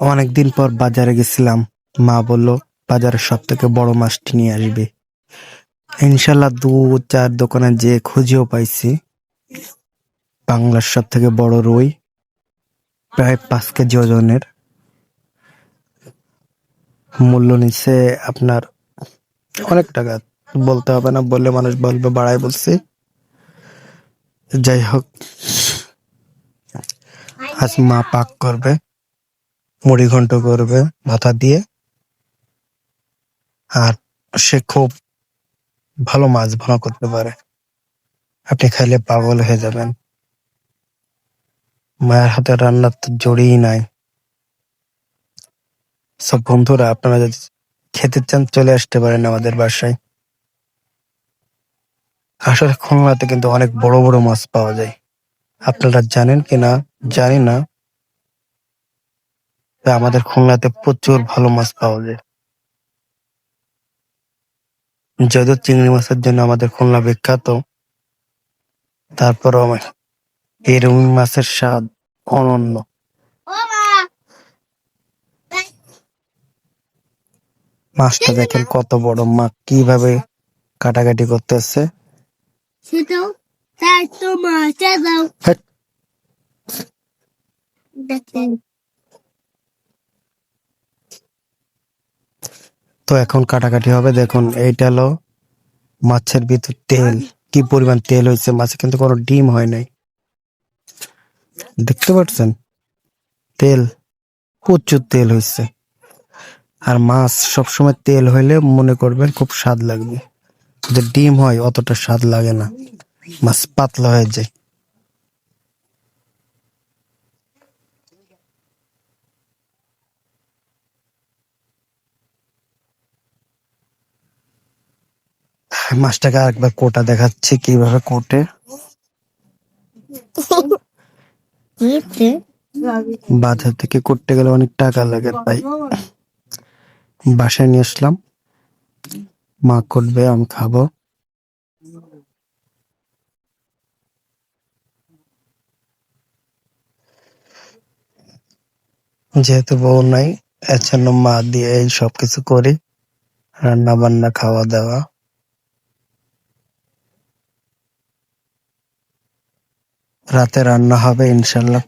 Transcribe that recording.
অনেকদিন পর বাজারে গেছিলাম। মা বলল, বাজারের সব থেকে বড় মাছটি নিয়ে আসবে। ইনশাল্লাহ দু চার দোকানে যে খুঁজেও পাইছি। বাংলার সব থেকে বড় রুই, প্রায় পাঁচ কেজি ওজনের। মূল্য নিচ্ছে আপনার অনেক টাকা। বলতে হবে না, বললে মানুষ বলবে বাড়াই বলছি। যাই হোক, আজ মা পাক করবে। মুড়ি ঘন্ট করবে ভাতা দিয়ে। আর সে খুব ভালো মাছ ভালো করতে পারে। আপনি খাইলে পাগল হয়ে যাবেন। মায়ের হাতে রান্নার তো জড়িই নাই। সব বন্ধুরা, আপনারা যদি খেতে চান, চলে আসতে পারেন আমাদের বাসায়। আসলে খুলনাতে কিন্তু অনেক বড় বড় মাছ পাওয়া যায়। আপনারা জানেন কিনা জানি না। আমাদের খুলনাতে প্রচুর ভালো মাছ পাওয়া যায়। যদিও চিংড়ি মাছের জন্য আমাদের খুলনা বিখ্যাত তারপরও আমার এই রুই মাছের স্বাদ অনন্য। মাছটা দেখেন কত বড় মা কীভাবে কাটাকাটি করতেছে। সেটাও তার তো মাছা দাও হেৎ, দেখেন তো এখন কাটাকাটি হবে। দেখুন, এইটা হলো মাছের ভিতর তেল। কি পরিমাণ তেল হয়েছে? মাছে কিন্তু কোনো ডিম হয় নাই। দেখতে পাচ্ছেন? তেল, প্রচুর তেল হয়েছে। আর মাছ সবসময় তেল হইলে মনে করবেন খুব স্বাদ লাগবে যদি ডিম হয়, অতটা স্বাদ লাগে না। মাছ পাতলা হয়ে যায়। মাছটাকে আরেকবার কোটা দেখাচ্ছি কীভাবে কোটে? বাজার থেকে করতে গেলে অনেক টাকা লাগে তাই। বাসায় নিয়ে আসলাম। মা করবে, আমি খাব। যেহেতু বউ নাই এর জন্য মা দিয়ে এই সবকিছু করি। রান্না বান্না খাওয়া দাওয়া রাতে রান্না হবে ইনশাল্লাহ